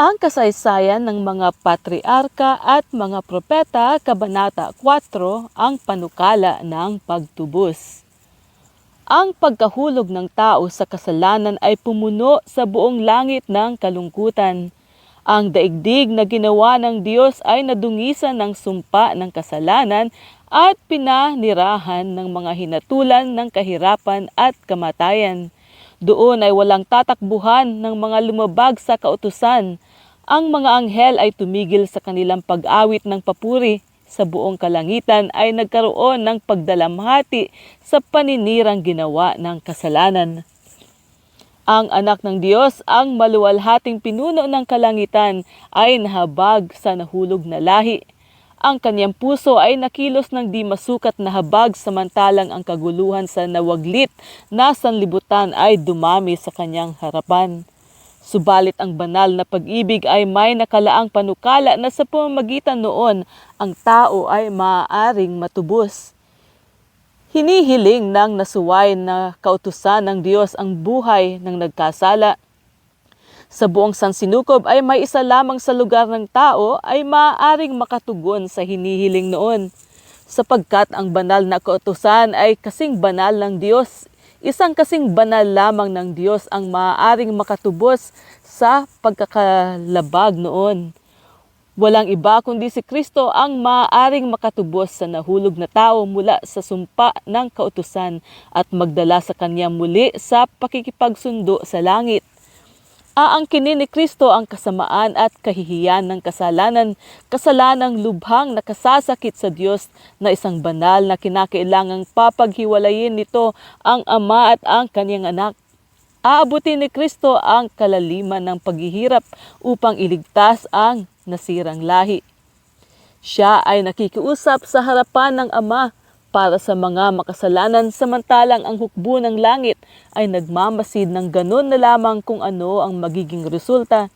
Ang kasaysayan ng mga patriarka at mga propeta, Kabanata 4, ang panukala ng pagtubos. Ang pagkahulog ng tao sa kasalanan ay pumuno sa buong langit ng kalungkutan. Ang daigdig na ginawa ng Diyos ay nadungisan ng sumpa ng kasalanan at pinanirahan ng mga hinatulan ng kahirapan at kamatayan. Doon ay walang tatakbuhan ng mga lumabag sa kautusan. Ang mga anghel ay tumigil sa kanilang pag-awit ng papuri. Sa buong kalangitan ay nagkaroon ng pagdalamhati sa paninirang ginawa ng kasalanan. Ang anak ng Diyos, ang maluwalhating pinuno ng kalangitan, ay nahabag sa nahulog na lahi. Ang kanyang puso ay nakilos ng di masukat na habag samantalang ang kaguluhan sa nawaglit na sanlibutan ay dumami sa kanyang harapan. Subalit ang banal na pag-ibig ay may nakalaang panukala na sa pamamagitan noon ang tao ay maaaring matubos. Hinihiling ng nasuway na kautusan ng Diyos ang buhay ng nagkasala. Sa buong sansinukob ay may isa lamang sa lugar ng tao ay maaaring makatugon sa hinihiling noon. Sapagkat ang banal na kautusan ay kasing banal ng Diyos, isang kasing banal lamang ng Diyos ang maaaring makatubos sa pagkakalabag noon. Walang iba kundi si Kristo ang maaaring makatubos sa nahulog na tao mula sa sumpa ng kautusan at magdala sa kanya muli sa pakikipagsundo sa langit. Aangkinin ni Kristo ang kasamaan at kahihiyan ng kasalanan, kasalanang lubhang nakasasakit sa Diyos na isang banal na kinakailangang papaghiwalayin nito ang ama at ang kanyang anak. Aabutin ni Kristo ang kalaliman ng paghihirap upang iligtas ang nasirang lahi. Siya ay nakikiusap sa harapan ng Ama para sa mga makasalanan samantalang ang hukbo ng langit ay nagmamasid ng ganun na lamang kung ano ang magiging resulta.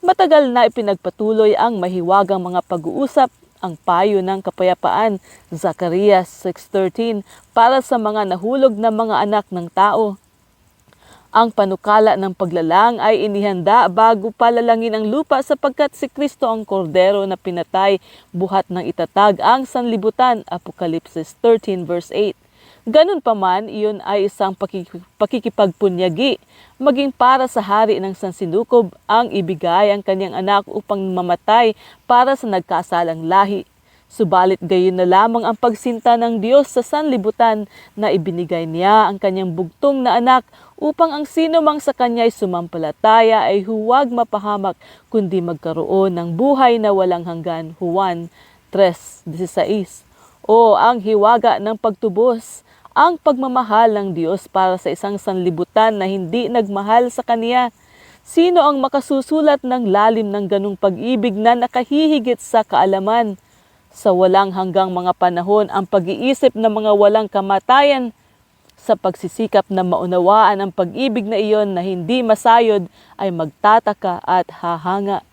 Matagal na ipinagpatuloy ang mahiwagang mga pag-uusap ang payo ng kapayapaan, Zacarias 6.13, para sa mga nahulog na mga anak ng tao. Ang panukala ng paglalang ay inihanda bago palalangin ang lupa sapagkat si Kristo ang kordero na pinatay buhat ng itatag ang sanlibutan. Apokalipsis 13 verse 8. Ganun pa man, iyon ay isang pakikipagpunyagi, maging para sa hari ng sansinukob ang ibigay ang kanyang anak upang mamatay para sa nagkasalang lahi. Subalit gayon na lamang ang pagsinta ng Diyos sa sanlibutan na ibinigay niya ang kanyang bugtong na anak upang ang sino mang sa kanya ay sumampalataya ay huwag mapahamak kundi magkaroon ng buhay na walang hanggan. Juan 3.16 O ang hiwaga ng pagtubos, ang pagmamahal ng Diyos para sa isang sanlibutan na hindi nagmahal sa Kaniya. Sino ang makasusulat ng lalim ng ganong pag-ibig na nakahihigit sa kaalaman? Sa walang hanggang mga panahon, ang pag-iisip ng mga walang kamatayan sa pagsisikap na maunawaan ang pag-ibig na iyon na hindi masayod ay magtataka at hahanga.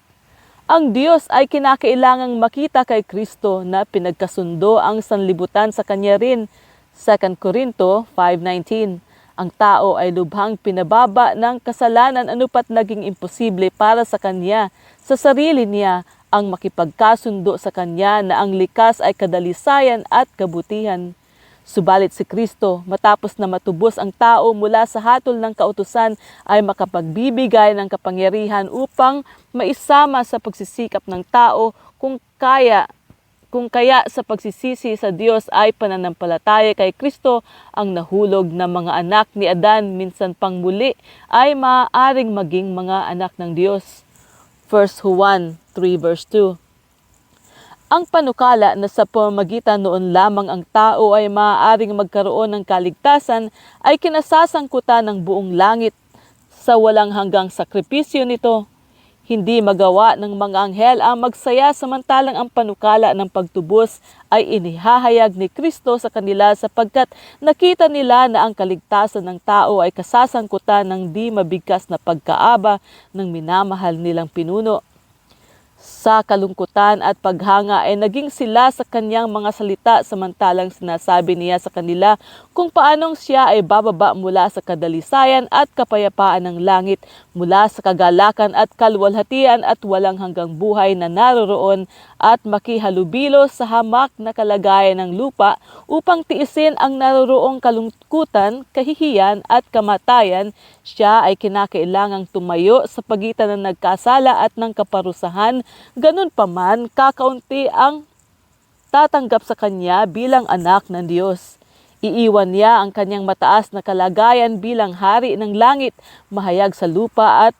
Ang Diyos ay kinakailangang makita kay Kristo na pinagkasundo ang sanlibutan sa Kanya rin. 2 Corinto 5.19 Ang tao ay lubhang pinababa ng kasalanan anupat naging imposible para sa Kanya, sa sarili niya, ang makipagkasundo sa Kanya na ang likas ay kadalisayan at kabutihan. Subalit si Kristo, matapos na matubos ang tao mula sa hatol ng kautusan, ay makapagbibigay ng kapangyarihan upang maisama sa pagsisikap ng tao kung kaya kung kaya sa pagsisisi sa Diyos ay pananampalataya kay Kristo ang nahulog na mga anak ni Adan minsan pang muli ay maaaring maging mga anak ng Diyos. 1 Juan 3 verse 2 ang panukala na sa pamamagitan noon lamang ang tao ay maaaring magkaroon ng kaligtasan ay kinasasangkutan ng buong langit sa walang hanggang sakripisyo nito. Hindi magawa ng mga anghel ang magsaya samantalang ang panukala ng pagtubos ay inihahayag ni Kristo sa kanila sapagkat nakita nila na ang kaligtasan ng tao ay kasasangkutan ng di mabigkas na pagkaaba ng minamahal nilang pinuno sa kalungkutan at paghanga ay naging sila sa kanyang mga salita samantalang sinasabi niya sa kanila kung paanong siya ay bababa mula sa kadalisayan at kapayapaan ng langit, mula sa kagalakan at kalwalhatian at walang hanggang buhay na naroroon at makihalubilo sa hamak na kalagayan ng lupa upang tiisin ang naroroong kalungkutan, kahihiyan at kamatayan, siya ay kinakailangang tumayo sa pagitan ng nagkasala at ng kaparusahan, ganun pa man kakaunti ang tatanggap sa kanya bilang anak ng Diyos. Iiwan niya ang kanyang mataas na kalagayan bilang hari ng langit, mahayag sa lupa at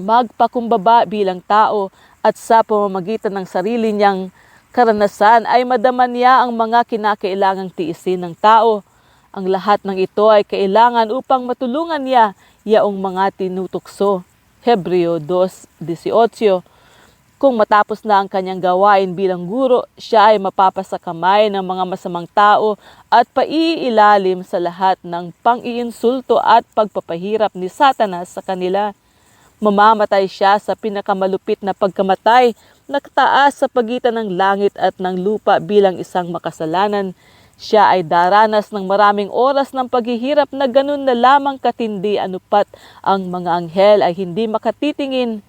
magpakumbaba bilang tao at sa pamamagitan ng sarili niyang karanasan ay madama niya ang mga kinakailangang tiisin ng tao. Ang lahat ng ito ay kailangan upang matulungan niya yaong mga tinutukso. Hebreo 2.18 Kung matapos na ang kanyang gawain bilang guro, siya ay mapapasa kamay ng mga masamang tao at paiilalim sa lahat ng pang-iinsulto at pagpapahirap ni Satanas sa kanila. Mamamatay siya sa pinakamalupit na pagkamatay, nakataas sa pagitan ng langit at ng lupa bilang isang makasalanan. Siya ay daranas ng maraming oras ng paghihirap na ganun na lamang katindi anupat ang mga anghel ay hindi makatitingin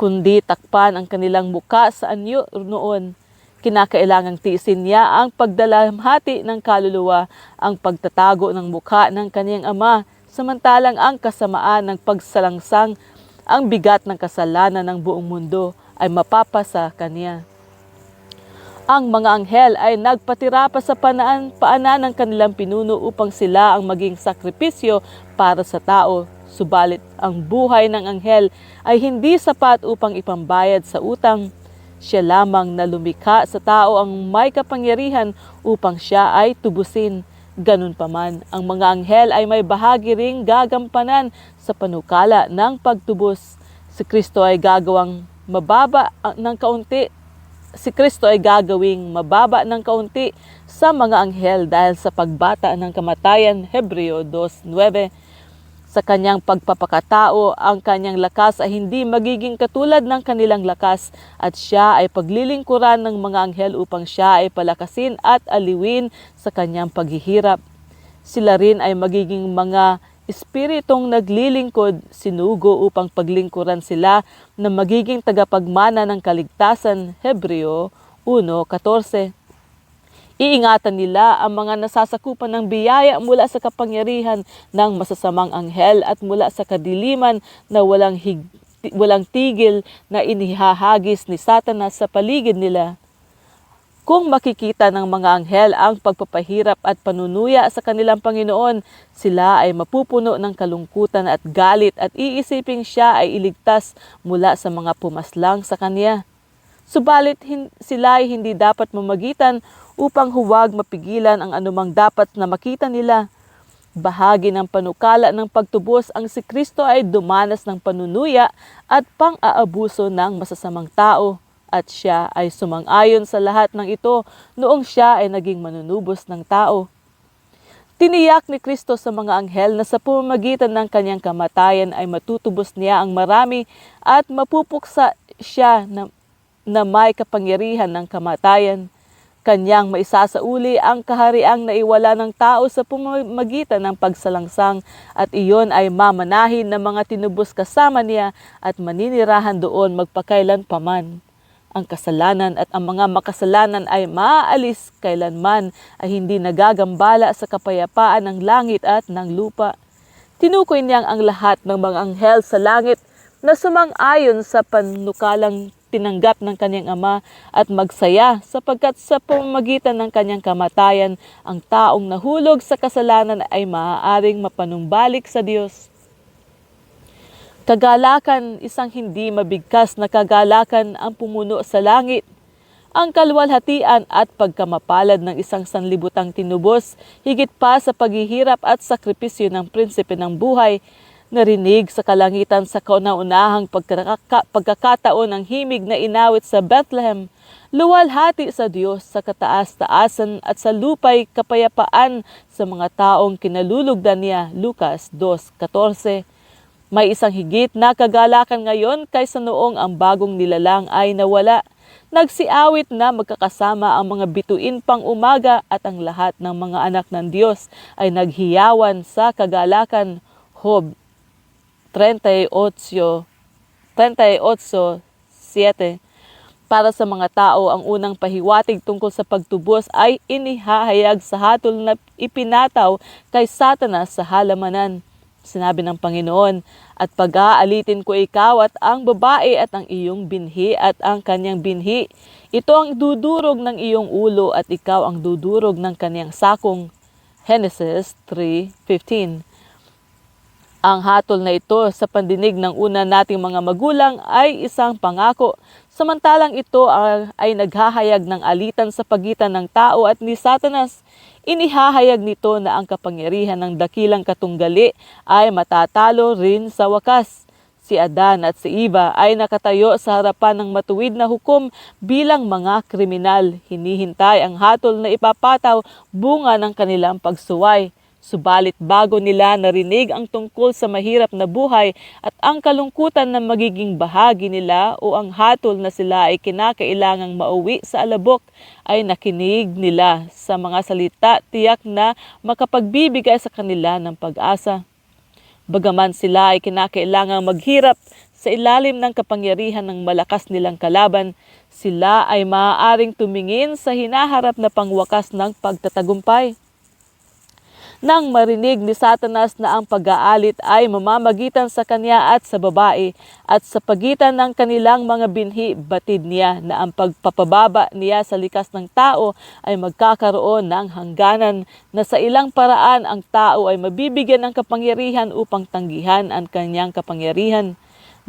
kundi takpan ang kanilang muka sa anyo noon. Kinakailangang tiisin niya ang pagdalamhati ng kaluluwa, ang pagtatago ng mukha ng kaniyang ama, samantalang ang kasamaan ng pagsalangsang, ang bigat ng kasalanan ng buong mundo ay mapapasa kaniya. Ang mga anghel ay nagpatira pa sa panaan, paanan ng kanilang pinuno upang sila ang maging sakripisyo para sa tao. Subalit ang buhay ng anghel ay hindi sapat upang ipambayad sa utang. Siya lamang na lumikha sa tao ang may kapangyarihan upang siya ay tubusin. Ganun pa man, ang mga anghel ay may bahagi ring gagampanan sa panukala ng pagtubos. Si Kristo ay gagawang mababa ng kaunti si Kristo ay gagawing mababa ng kaunti sa mga anghel dahil sa pagbata ng kamatayan, Hebreo 2.9. Sa kanyang pagpapakatao, ang kanyang lakas ay hindi magiging katulad ng kanilang lakas at siya ay paglilingkuran ng mga anghel upang siya ay palakasin at aliwin sa kanyang paghihirap. Sila rin ay magiging mga espiritong naglilingkod, sinugo upang paglingkuran sila na magiging tagapagmana ng kaligtasan, Hebreo 1.14. Iingatan nila ang mga nasasakupan ng biyaya mula sa kapangyarihan ng masasamang anghel at mula sa kadiliman na walang, hig, walang tigil na inihahagis ni Satanas sa paligid nila. Kung makikita ng mga anghel ang pagpapahirap at panunuya sa kanilang Panginoon, sila ay mapupuno ng kalungkutan at galit at iisiping siya ay iligtas mula sa mga pumaslang sa Kanya. Subalit hin- sila ay hindi dapat mamagitan upang huwag mapigilan ang anumang dapat na makita nila. Bahagi ng panukala ng pagtubos ang si Kristo ay dumanas ng panunuya at pang-aabuso ng masasamang tao at siya ay sumang-ayon sa lahat ng ito noong siya ay naging manunubos ng tao. Tiniyak ni Kristo sa mga anghel na sa pamamagitan ng kanyang kamatayan ay matutubos niya ang marami at mapupuksa siya na, na may kapangyarihan ng kamatayan. Kanyang maisasauli ang kahariang naiwala ng tao sa pamamagitan ng pagsalangsang at iyon ay mamanahin ng mga tinubos kasama niya at maninirahan doon magpakailan paman ang kasalanan at ang mga makasalanan ay maaalis kailanman ay hindi nagagambala sa kapayapaan ng langit at ng lupa. Tinukoy niyang ang lahat ng mga anghel sa langit na sumang-ayon sa panukalang tinanggap ng kanyang ama at magsaya sapagkat sa pamamagitan ng kanyang kamatayan, ang taong nahulog sa kasalanan ay maaaring mapanumbalik sa Diyos. Kagalakan, isang hindi mabigkas na kagalakan ang pumuno sa langit. Ang kalwalhatian at pagkamapalad ng isang sanlibutang tinubos, higit pa sa paghihirap at sakripisyo ng prinsipe ng buhay, narinig sa kalangitan sa kauna-unahang pagkaka- pagkakataon ng himig na inawit sa Bethlehem, luwalhati sa Diyos sa kataas-taasan at sa lupay kapayapaan sa mga taong kinalulugdan niya. Lucas 2.14 May isang higit na kagalakan ngayon kaysa noong ang bagong nilalang ay nawala. nagsiawit na magkakasama ang mga bituin pang umaga at ang lahat ng mga anak ng Diyos ay naghiyawan sa kagalakan. Hob 38, 38.7 para sa mga tao, ang unang pahiwatig tungkol sa pagtubos ay inihahayag sa hatol na ipinataw kay Satanas sa halamanan. Sinabi ng Panginoon, at pag-aalitin ko ikaw at ang babae at ang iyong binhi at ang kanyang binhi. Ito ang dudurog ng iyong ulo at ikaw ang dudurog ng kanyang sakong. Genesis 3.15 Ang hatol na ito sa pandinig ng una nating mga magulang ay isang pangako Samantalang ito ay naghahayag ng alitan sa pagitan ng tao at ni Satanas. Inihahayag nito na ang kapangyarihan ng dakilang katunggali ay matatalo rin sa wakas. Si Adan at si Eva ay nakatayo sa harapan ng matuwid na hukom bilang mga kriminal. Hinihintay ang hatol na ipapataw bunga ng kanilang pagsuway. Subalit bago nila narinig ang tungkol sa mahirap na buhay at ang kalungkutan na magiging bahagi nila o ang hatol na sila ay kinakailangang mauwi sa alabok, ay nakinig nila sa mga salita tiyak na makapagbibigay sa kanila ng pag-asa. Bagaman sila ay kinakailangang maghirap sa ilalim ng kapangyarihan ng malakas nilang kalaban, sila ay maaaring tumingin sa hinaharap na pangwakas ng pagtatagumpay nang marinig ni Satanas na ang pag-aalit ay mamamagitan sa kanya at sa babae at sa pagitan ng kanilang mga binhi, batid niya na ang pagpapababa niya sa likas ng tao ay magkakaroon ng hangganan na sa ilang paraan ang tao ay mabibigyan ng kapangyarihan upang tanggihan ang kanyang kapangyarihan.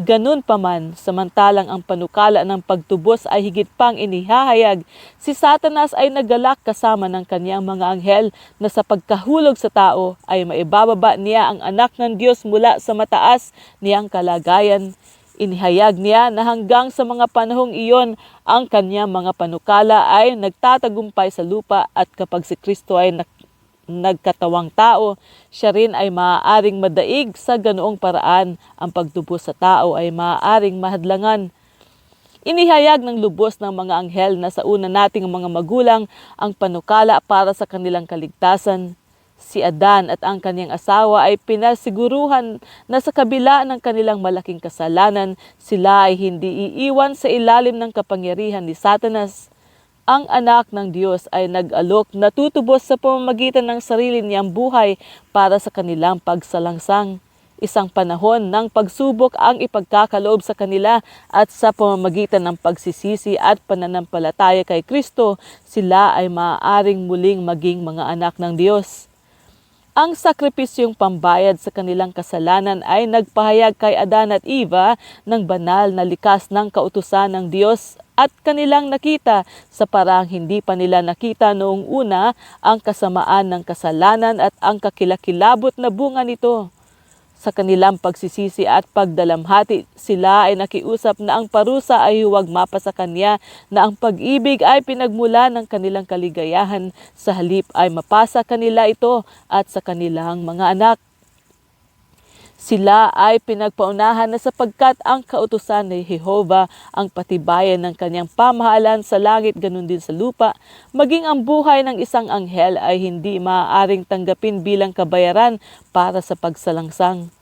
Ganun pa man, samantalang ang panukala ng pagtubos ay higit pang inihahayag, si Satanas ay nagalak kasama ng kanyang mga anghel na sa pagkahulog sa tao ay maibababa niya ang anak ng Diyos mula sa mataas niyang kalagayan. Inihayag niya na hanggang sa mga panahong iyon, ang kanyang mga panukala ay nagtatagumpay sa lupa at kapag si Kristo ay nagkatawang tao, siya rin ay maaaring madaig sa ganoong paraan. Ang pagtubos sa tao ay maaaring mahadlangan. Inihayag ng lubos ng mga anghel na sa una nating mga magulang ang panukala para sa kanilang kaligtasan. Si Adan at ang kanyang asawa ay pinasiguruhan na sa kabila ng kanilang malaking kasalanan, sila ay hindi iiwan sa ilalim ng kapangyarihan ni Satanas ang anak ng Diyos ay nag-alok na tutubos sa pamamagitan ng sarili niyang buhay para sa kanilang pagsalangsang. Isang panahon ng pagsubok ang ipagkakaloob sa kanila at sa pamamagitan ng pagsisisi at pananampalataya kay Kristo, sila ay maaaring muling maging mga anak ng Diyos. Ang sakripisyong pambayad sa kanilang kasalanan ay nagpahayag kay Adan at Eva ng banal na likas ng kautusan ng Diyos at kanilang nakita sa parang hindi pa nila nakita noong una ang kasamaan ng kasalanan at ang kakilakilabot na bunga nito. Sa kanilang pagsisisi at pagdalamhati, sila ay nakiusap na ang parusa ay huwag mapa sa kanya, na ang pag-ibig ay pinagmula ng kanilang kaligayahan, sa halip ay mapasa kanila ito at sa kanilang mga anak. Sila ay pinagpaunahan na sapagkat ang kautusan ni Jehova ang patibayan ng kanyang pamahalan sa langit ganun din sa lupa, maging ang buhay ng isang anghel ay hindi maaaring tanggapin bilang kabayaran para sa pagsalangsang.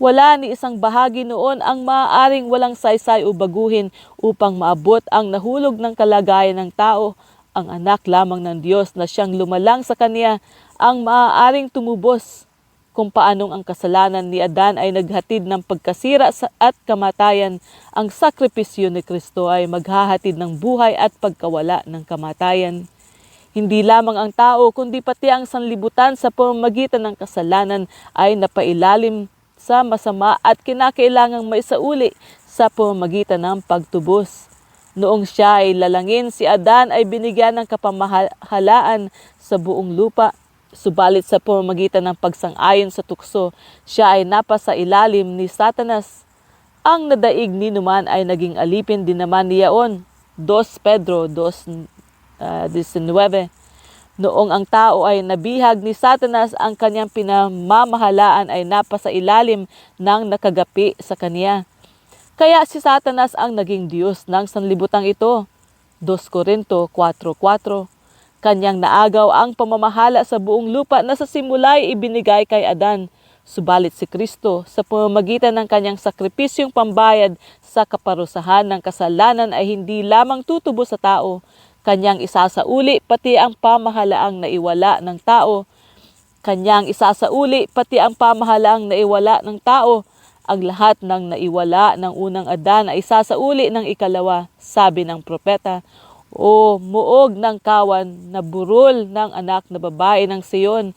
Wala ni isang bahagi noon ang maaaring walang saysay o baguhin upang maabot ang nahulog ng kalagayan ng tao, ang anak lamang ng Diyos na siyang lumalang sa kanya ang maaaring tumubos kung paanong ang kasalanan ni Adan ay naghatid ng pagkasira at kamatayan, ang sakripisyo ni Kristo ay maghahatid ng buhay at pagkawala ng kamatayan. Hindi lamang ang tao kundi pati ang sanlibutan sa pamamagitan ng kasalanan ay napailalim sa masama at kinakailangang maisauli sa pamamagitan ng pagtubos. Noong siya ay lalangin, si Adan ay binigyan ng kapamahalaan sa buong lupa Subalit sa pamamagitan ng pagsang-ayon sa tukso, siya ay napasa ilalim ni Satanas. Ang nadaig ni naman ay naging alipin din naman niyaon. 2 Pedro 2.19 uh, Noong ang tao ay nabihag ni Satanas, ang kanyang pinamamahalaan ay napasa ilalim ng nakagapi sa kanya. Kaya si Satanas ang naging Diyos ng sanlibutan ito. 2 Corinto 4.4 Kanyang naagaw ang pamamahala sa buong lupa na sa simula'y ibinigay kay Adan. Subalit si Kristo sa pamamagitan ng kanyang sakripisyong pambayad sa kaparusahan ng kasalanan ay hindi lamang tutubo sa tao, kanyang isasauli pati ang pamahalaang naiwala ng tao. Kanyang isasauli pati ang pamahalaang naiwala ng tao. Ang lahat ng naiwala ng unang Adan ay isasauli ng ikalawa, sabi ng propeta. O muog ng kawan na burol ng anak na babae ng Siyon.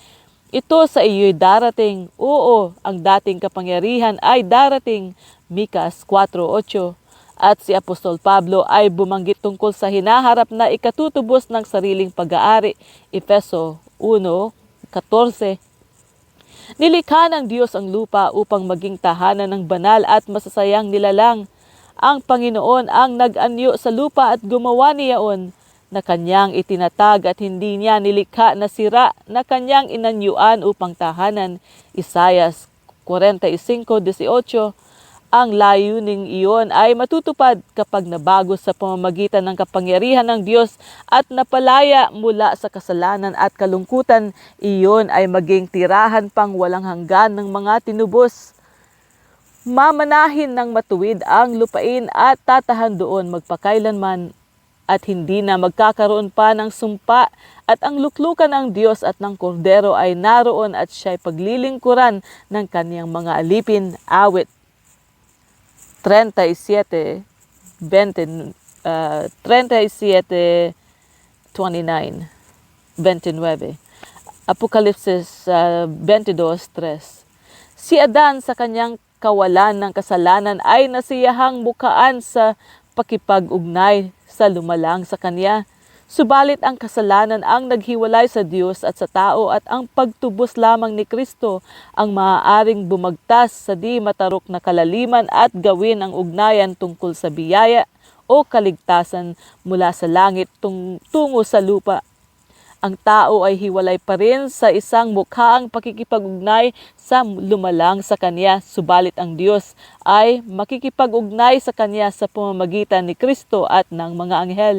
Ito sa iyo'y darating. Oo, ang dating kapangyarihan ay darating. Mikas 4.8 At si Apostol Pablo ay bumanggit tungkol sa hinaharap na ikatutubos ng sariling pag-aari. Efeso 1.14 Nilikha ng Diyos ang lupa upang maging tahanan ng banal at masasayang nilalang. Ang Panginoon ang nag-anyo sa lupa at gumawa niyaon na kanyang itinatag at hindi niya nilikha na sira na kanyang inanyuan upang tahanan. Isayas 45.18 Ang layuning iyon ay matutupad kapag nabago sa pamamagitan ng kapangyarihan ng Diyos at napalaya mula sa kasalanan at kalungkutan, iyon ay maging tirahan pang walang hanggan ng mga tinubos mamanahin ng matuwid ang lupain at tatahan doon magpakailanman at hindi na magkakaroon pa ng sumpa at ang luklukan ng Diyos at ng kordero ay naroon at siya'y paglilingkuran ng kaniyang mga alipin. Awit 37, 20, uh, 37, 29, 29. Apokalipsis uh, 22.3 Si Adan sa kanyang kawalan ng kasalanan ay nasiyahang bukaan sa pakipag-ugnay sa lumalang sa kanya. Subalit ang kasalanan ang naghiwalay sa Diyos at sa tao at ang pagtubos lamang ni Kristo ang maaaring bumagtas sa di matarok na kalaliman at gawin ang ugnayan tungkol sa biyaya o kaligtasan mula sa langit tung tungo sa lupa ang tao ay hiwalay pa rin sa isang mukhaang pakikipag-ugnay sa lumalang sa Kanya, subalit ang Diyos ay makikipag-ugnay sa Kanya sa pamamagitan ni Kristo at ng mga anghel.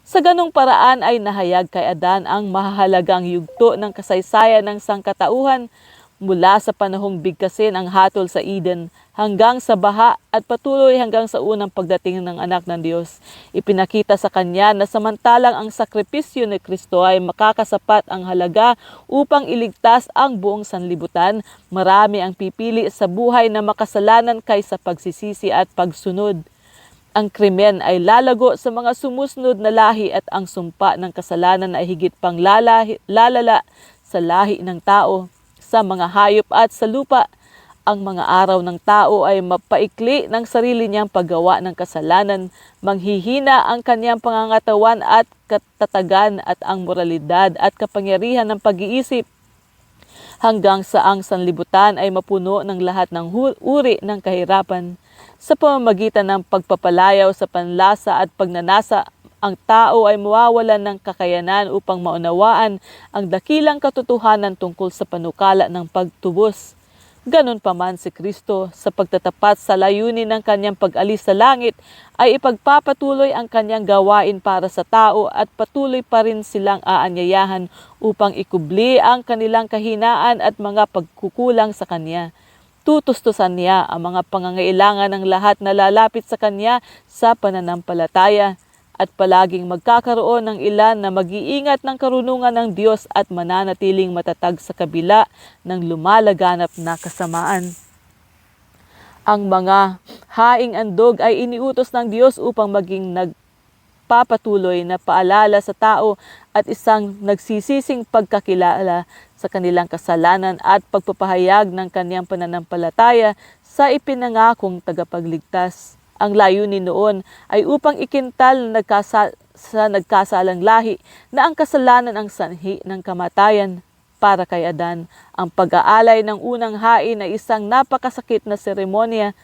Sa ganong paraan ay nahayag kay Adan ang mahahalagang yugto ng kasaysayan ng sangkatauhan mula sa panahong bigkasin ang hatol sa Eden hanggang sa baha at patuloy hanggang sa unang pagdating ng anak ng Diyos. Ipinakita sa kanya na samantalang ang sakripisyo ni Kristo ay makakasapat ang halaga upang iligtas ang buong sanlibutan, marami ang pipili sa buhay na makasalanan kaysa pagsisisi at pagsunod. Ang krimen ay lalago sa mga sumusunod na lahi at ang sumpa ng kasalanan ay higit pang lalahi, lalala sa lahi ng tao sa mga hayop at sa lupa. Ang mga araw ng tao ay mapaikli ng sarili niyang paggawa ng kasalanan, manghihina ang kanyang pangangatawan at katatagan at ang moralidad at kapangyarihan ng pag-iisip hanggang sa ang sanlibutan ay mapuno ng lahat ng uri ng kahirapan. Sa pamamagitan ng pagpapalayaw sa panlasa at pagnanasa, ang tao ay mawawalan ng kakayanan upang maunawaan ang dakilang katotohanan tungkol sa panukala ng pagtubos. Ganon pa man si Kristo sa pagtatapat sa layunin ng kanyang pag-alis sa langit ay ipagpapatuloy ang kanyang gawain para sa tao at patuloy pa rin silang aanyayahan upang ikubli ang kanilang kahinaan at mga pagkukulang sa kanya. Tutustusan niya ang mga pangangailangan ng lahat na lalapit sa kanya sa pananampalataya at palaging magkakaroon ng ilan na mag-iingat ng karunungan ng Diyos at mananatiling matatag sa kabila ng lumalaganap na kasamaan. Ang mga haing andog ay iniutos ng Diyos upang maging nagpapatuloy na paalala sa tao at isang nagsisising pagkakilala sa kanilang kasalanan at pagpapahayag ng kanyang pananampalataya sa ipinangakong tagapagligtas. Ang layunin noon ay upang ikintal na nagkasa, sa nagkasalang lahi na ang kasalanan ang sanhi ng kamatayan para kay Adan. Ang pag-aalay ng unang hain ay isang napakasakit na seremonya.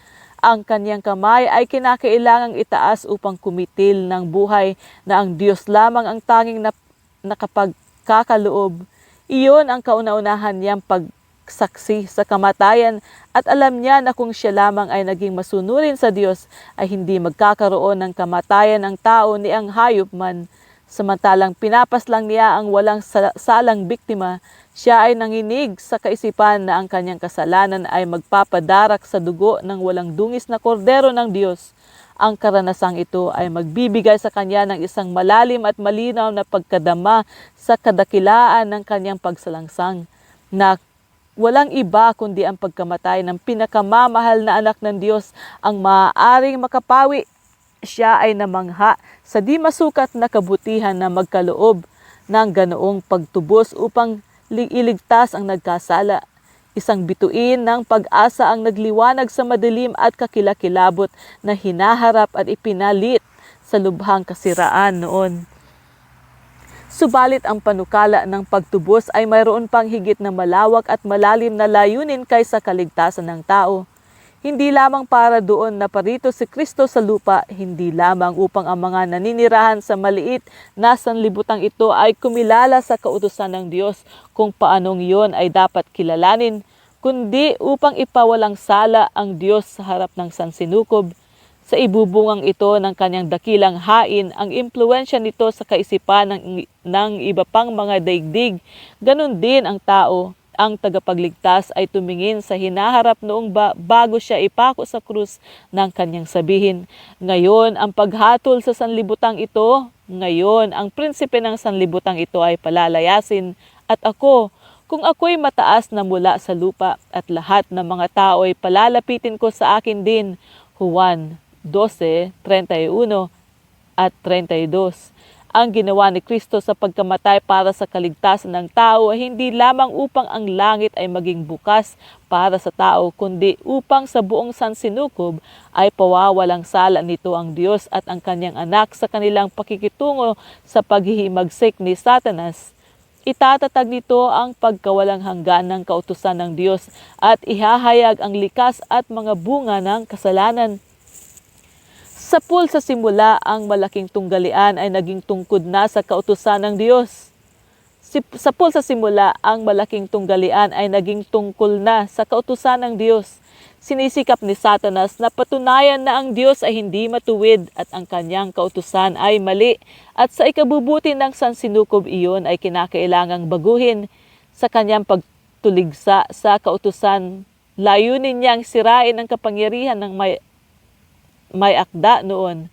Ang kanyang kamay ay kinakailangang itaas upang kumitil ng buhay na ang Diyos lamang ang tanging nap- nakapagkakaloob. Iyon ang kauna-unahan niyang pag nagsaksi sa kamatayan at alam niya na kung siya lamang ay naging masunurin sa Diyos ay hindi magkakaroon ng kamatayan ng tao ni ang hayop man. Samantalang pinapaslang niya ang walang sa- salang biktima, siya ay nanginig sa kaisipan na ang kanyang kasalanan ay magpapadarak sa dugo ng walang dungis na kordero ng Diyos. Ang karanasang ito ay magbibigay sa kanya ng isang malalim at malinaw na pagkadama sa kadakilaan ng kanyang pagsalangsang na walang iba kundi ang pagkamatay ng pinakamamahal na anak ng Diyos ang maaaring makapawi. Siya ay namangha sa di masukat na kabutihan na magkaloob ng ganoong pagtubos upang li- iligtas ang nagkasala. Isang bituin ng pag-asa ang nagliwanag sa madilim at kakilakilabot na hinaharap at ipinalit sa lubhang kasiraan noon. Subalit ang panukala ng pagtubos ay mayroon pang higit na malawak at malalim na layunin kaysa kaligtasan ng tao. Hindi lamang para doon na parito si Kristo sa lupa, hindi lamang upang ang mga naninirahan sa maliit na sanlibutang ito ay kumilala sa kautusan ng Diyos kung paanong iyon ay dapat kilalanin, kundi upang ipawalang sala ang Diyos sa harap ng sansinukob. Sa ibubungang ito ng kanyang dakilang hain, ang impluensya nito sa kaisipan ng, ng iba pang mga daigdig. Ganon din ang tao. Ang tagapagligtas ay tumingin sa hinaharap noong ba- bago siya ipako sa krus ng kanyang sabihin. Ngayon, ang paghatol sa sanlibutang ito, ngayon, ang prinsipe ng sanlibutang ito ay palalayasin. At ako, kung ako'y mataas na mula sa lupa at lahat ng mga tao ay palalapitin ko sa akin din. Juan 12:31 at 32. Ang ginawa ni Kristo sa pagkamatay para sa kaligtasan ng tao ay hindi lamang upang ang langit ay maging bukas para sa tao, kundi upang sa buong sansinukob ay pawawalang sala nito ang Diyos at ang kanyang anak sa kanilang pakikitungo sa paghihimagsik ni Satanas. Itatatag nito ang pagkawalang hanggan ng kautusan ng Diyos at ihahayag ang likas at mga bunga ng kasalanan. Sa pool sa simula, ang malaking tunggalian ay naging tungkod na sa kautusan ng Diyos. Sa pool sa simula, ang malaking tunggalian ay naging tungkol na sa kautusan ng Diyos. Sinisikap ni Satanas na patunayan na ang Diyos ay hindi matuwid at ang kanyang kautusan ay mali at sa ikabubuti ng sansinukob iyon ay kinakailangang baguhin sa kanyang pagtuligsa sa kautusan. Layunin niyang sirain ang kapangyarihan ng may may akda noon.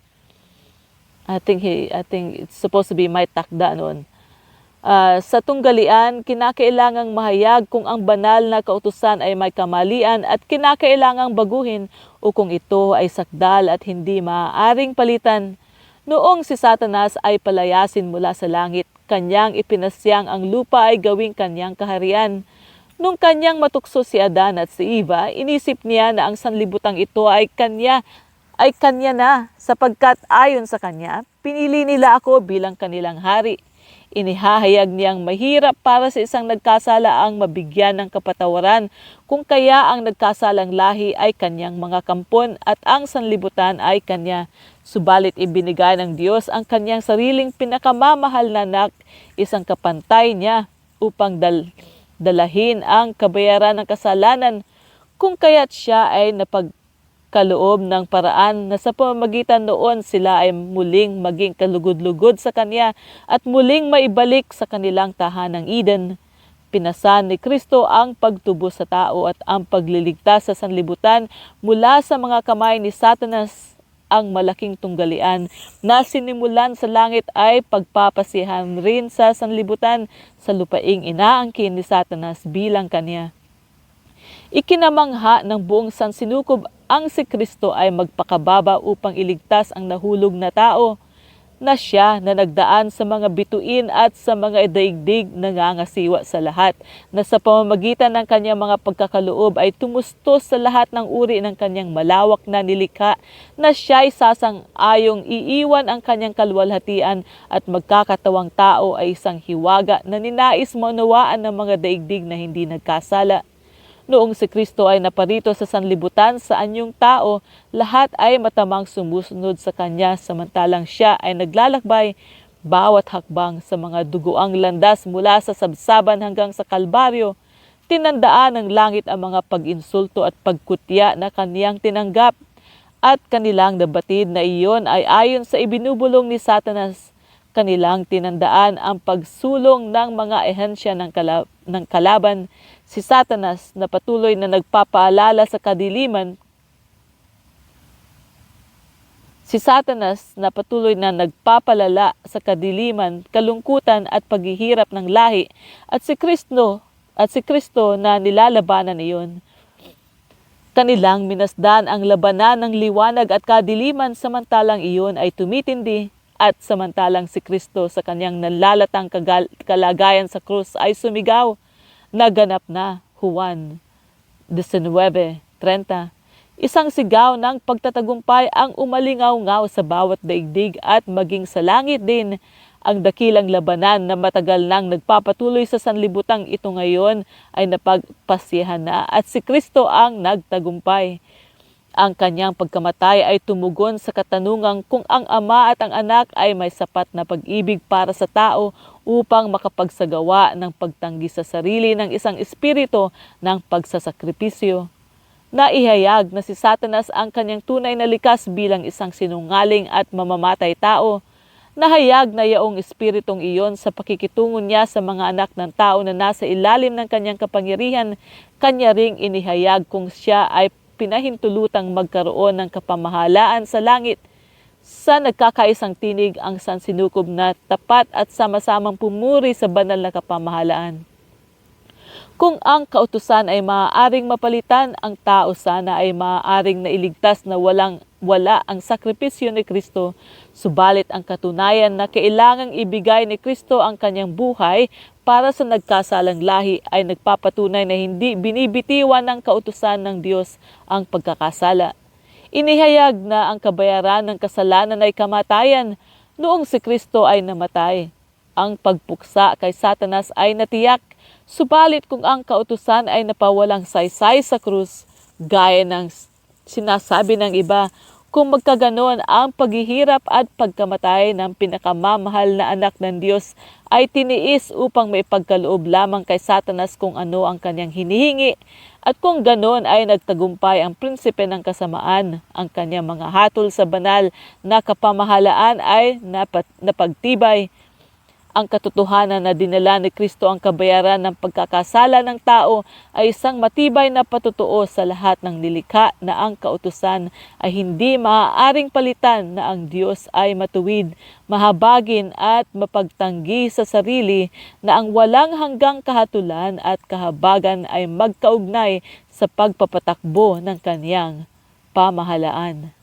I think he, I think it's supposed to be may takda noon. Ah, sa tunggalian, kinakailangang mahayag kung ang banal na kautusan ay may kamalian at kinakailangang baguhin o kung ito ay sakdal at hindi maaaring palitan. Noong si Satanas ay palayasin mula sa langit, kanyang ipinasyang ang lupa ay gawing kanyang kaharian. Nung kanyang matukso si Adan at si Eva, inisip niya na ang sanlibutang ito ay kanya ay kanya na sapagkat ayon sa kanya, pinili nila ako bilang kanilang hari. Inihahayag niyang mahirap para sa isang nagkasala ang mabigyan ng kapatawaran kung kaya ang nagkasalang lahi ay kanyang mga kampon at ang sanlibutan ay kanya. Subalit ibinigay ng Diyos ang kanyang sariling pinakamamahal na anak, isang kapantay niya upang dal dalahin ang kabayaran ng kasalanan kung kaya't siya ay napag kaloob ng paraan na sa pamamagitan noon sila ay muling maging kalugod-lugod sa Kanya at muling maibalik sa kanilang tahanang Eden. Pinasan ni Kristo ang pagtubo sa tao at ang pagliligtas sa sanlibutan mula sa mga kamay ni Satanas ang malaking tunggalian na sinimulan sa langit ay pagpapasihan rin sa sanlibutan sa lupaing inaangkin ni Satanas bilang kanya. Ikinamangha ng buong sansinukob ang si Kristo ay magpakababa upang iligtas ang nahulog na tao na siya na nagdaan sa mga bituin at sa mga daigdig nangangasiwa sa lahat, na sa pamamagitan ng kanyang mga pagkakaloob ay tumustos sa lahat ng uri ng kanyang malawak na nilikha, na siya ay sasang-ayong iiwan ang kanyang kalwalhatian at magkakatawang tao ay isang hiwaga na ninais maunawaan ng mga daigdig na hindi nagkasala. Noong si Kristo ay naparito sa sanlibutan sa anyong tao, lahat ay matamang sumusunod sa Kanya samantalang siya ay naglalakbay bawat hakbang sa mga dugoang landas mula sa sabsaban hanggang sa Kalbaryo. tinandaan ng langit ang mga pag-insulto at pagkutya na kaniyang tinanggap at kanilang nabatid na iyon ay ayon sa ibinubulong ni Satanas. Kanilang tinandaan ang pagsulong ng mga ehensya ng, kala- ng kalaban si Satanas na patuloy na nagpapaalala sa kadiliman Si Satanas na patuloy na nagpapalala sa kadiliman, kalungkutan at paghihirap ng lahi at si Kristo at si Kristo na nilalabanan iyon. Kanilang minasdan ang labanan ng liwanag at kadiliman samantalang iyon ay tumitindi at samantalang si Kristo sa kanyang nalalatang kalagayan sa krus ay sumigaw, naganap na, Juan 19.30 Isang sigaw ng pagtatagumpay ang umalingaw-ngaw sa bawat daigdig at maging sa langit din ang dakilang labanan na matagal nang nagpapatuloy sa sanlibutang ito ngayon ay napagpasyahan na at si Kristo ang nagtagumpay. Ang kanyang pagkamatay ay tumugon sa katanungang kung ang ama at ang anak ay may sapat na pag-ibig para sa tao upang makapagsagawa ng pagtanggi sa sarili ng isang espiritu ng pagsasakripisyo. Naihayag na si Satanas ang kanyang tunay na likas bilang isang sinungaling at mamamatay tao. Nahayag na yaong espiritong iyon sa pakikitungo niya sa mga anak ng tao na nasa ilalim ng kanyang kapangyarihan, kanya ring inihayag kung siya ay pinahintulutang magkaroon ng kapamahalaan sa langit sa nagkakaisang tinig ang sansinukob na tapat at sama-samang pumuri sa banal na kapamahalaan. Kung ang kautusan ay maaaring mapalitan, ang tao sana ay maaaring nailigtas na walang wala ang sakripisyo ni Kristo. Subalit ang katunayan na kailangang ibigay ni Kristo ang kanyang buhay para sa nagkasalang lahi ay nagpapatunay na hindi binibitiwan ng kautusan ng Diyos ang pagkakasala. Inihayag na ang kabayaran ng kasalanan ay kamatayan noong si Kristo ay namatay. Ang pagpuksa kay Satanas ay natiyak Subalit kung ang kautusan ay napawalang saysay sa krus, gaya ng sinasabi ng iba, kung magkaganon ang paghihirap at pagkamatay ng pinakamamahal na anak ng Diyos ay tiniis upang may pagkaloob lamang kay Satanas kung ano ang kanyang hinihingi at kung ganon ay nagtagumpay ang prinsipe ng kasamaan, ang kanyang mga hatol sa banal na kapamahalaan ay napagtibay ang katotohanan na dinala ni Kristo ang kabayaran ng pagkakasala ng tao ay isang matibay na patutuo sa lahat ng nilikha na ang kautusan ay hindi maaaring palitan na ang Diyos ay matuwid, mahabagin at mapagtanggi sa sarili na ang walang hanggang kahatulan at kahabagan ay magkaugnay sa pagpapatakbo ng kaniyang pamahalaan.